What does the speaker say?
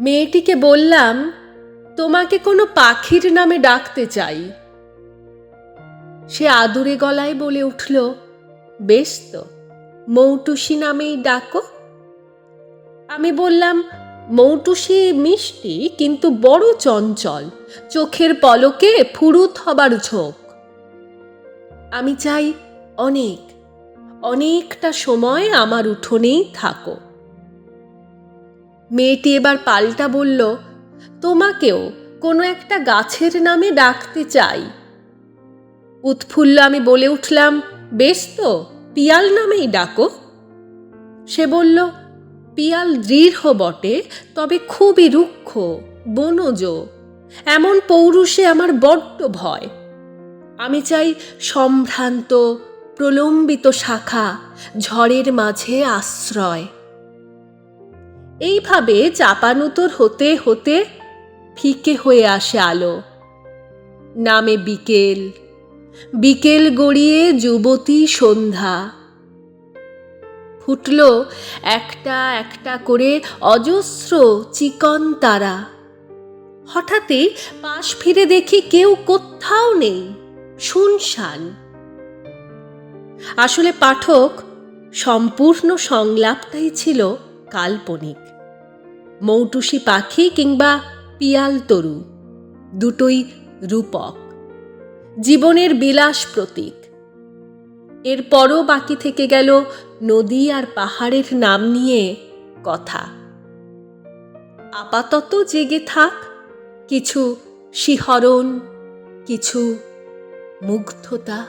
মেয়েটিকে বললাম, তোমাকে কোনো পাখির নামে ডাকতে চাই। সে আদুরে গলায় বলে উঠল, বেশ তো, মৌটুসি নামেই ডাকো। আমি বললাম, মৌটুসি মিষ্টি, কিন্তু বড় চঞ্চল, চোখের পলকে ফুরুত হবার ঝোঁক। আমি চাই, অনেক, অনেকটা সময় আমার উঠোনেই থাকো। মেয়েটি এবার পাল্টা বলল, তোমাকেও কোনো একটা গাছের নামে ডাকতে চাই। উৎফুল্ল আমি বলে উঠলাম, বেশ তো, পিয়াল নামেই ডাকো। সে বলল, পিয়াল দৃঢ় বটে, তবে খুবই রুক্ষ, বনজ, এমন পৌরুষে আমার বড্ড ভয়। আমি চাই সম্ভ্রান্ত, প্রলম্বিত শাখা, ঝড়ের মাঝে আশ্রয়। এইভাবে চাপানুতর হতে হতে ফিকে হয়ে আসে আলো। নামে বিকেল। বিকেল গড়িয়ে যুবতী সন্ধ্যা। ফুটল একটা একটা করে অজস্র চিকন তারা। হঠাৎই পাশ ফিরে দেখি কেউ কোথাও নেই, শুনশান। আসলে পাঠক, সম্পূর্ণ সংলাপটাই ছিল কাল্পনিক। মৌটুসি পাখি কিংবা পিয়াল তরু, দুটোই রূপক। জীবনের বিলাস প্রতীক। এরপরও বাকি থেকে গেল নদী আর পাহাড়ের নাম নিয়ে কথা। আপাতত জেগে থাক, কিছু শিহরণ, কিছু মুগ্ধতা।